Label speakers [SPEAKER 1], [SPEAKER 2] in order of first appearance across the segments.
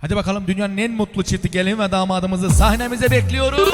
[SPEAKER 1] Hadi bakalım dünyanın en mutlu çifti gelin ve damadımızı sahnemize bekliyoruz.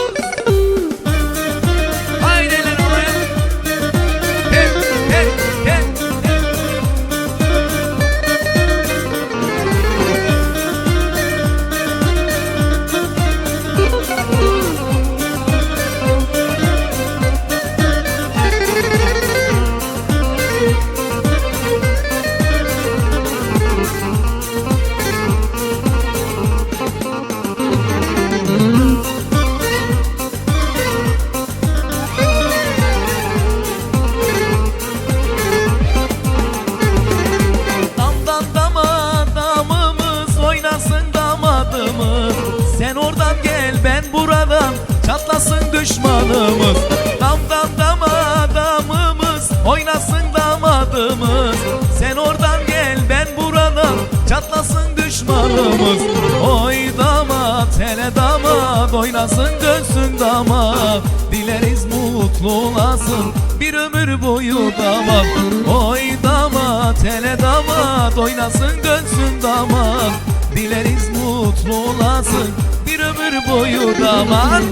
[SPEAKER 1] Sen oradan gel ben buradan. Çatlasın düşmanımız. Damdan dama damımız oynasın damadımız. Sen oradan gel ben buradan. Çatlasın düşmanımız. Oy damat hele damat. Oynasın dönsün damat. Dileriz mutlu olasın. Bir ömür boyu damat. Oy damat hele damat. Oynasın dönsün damat Dileriz mutlu olasın. Bir ömür boyu damat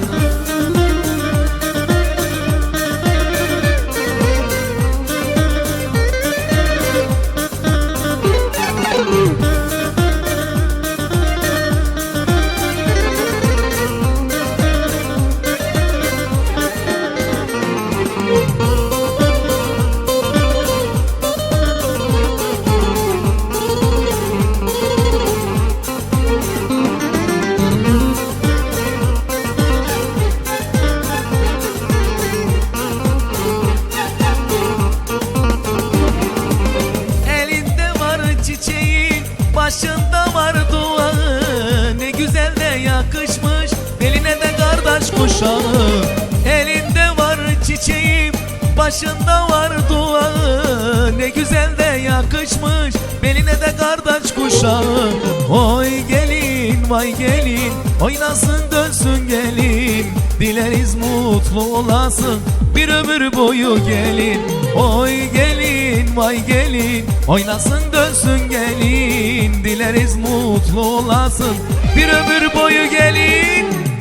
[SPEAKER 1] kuşağı. Elinde var çiçeğim Başında var duağı Ne güzel de yakışmış Beline de kardeş kuşağı. Oy gelin vay gelin Oynasın dönsün gelin. Dileriz mutlu olasın Bir ömür boyu gelin. Oy gelin vay gelin Oynasın dönsün gelin. Dileriz mutlu olasın Bir ömür boyu gelin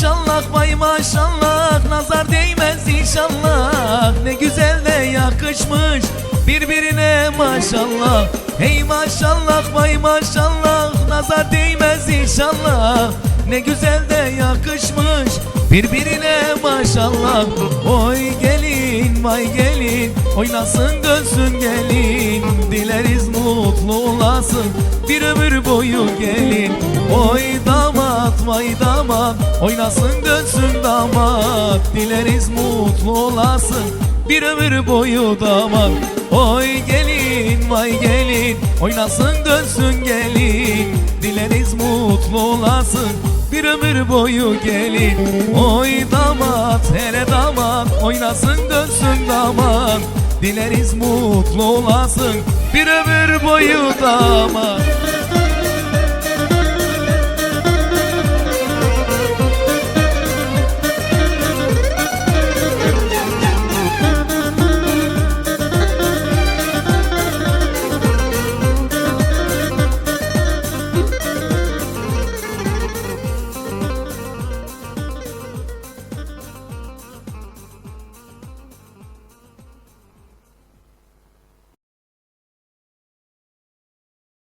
[SPEAKER 1] maşallah vay maşallah Nazar değmez inşallah. Ne güzel de yakışmış Birbirine maşallah. Ey maşallah vay maşallah Nazar değmez inşallah. Ne güzel de yakışmış Birbirine maşallah. Oy gelin vay gelin Oynasın dönsün gelin. Dileriz mutlu olasın Bir ömür boyu gelin. Oy damat vay damat Oynasın dönsün damat. Dileriz mutlu olasın Bir ömür boyu damat Oy gelin vay gelin Oynasın dönsün gelin. Dileriz mutlu olasın bir ömür boyu gelin. Oy damat hele damat Oynasın dönsün damat. Dileriz mutlu olasın Bir ömür boyu damat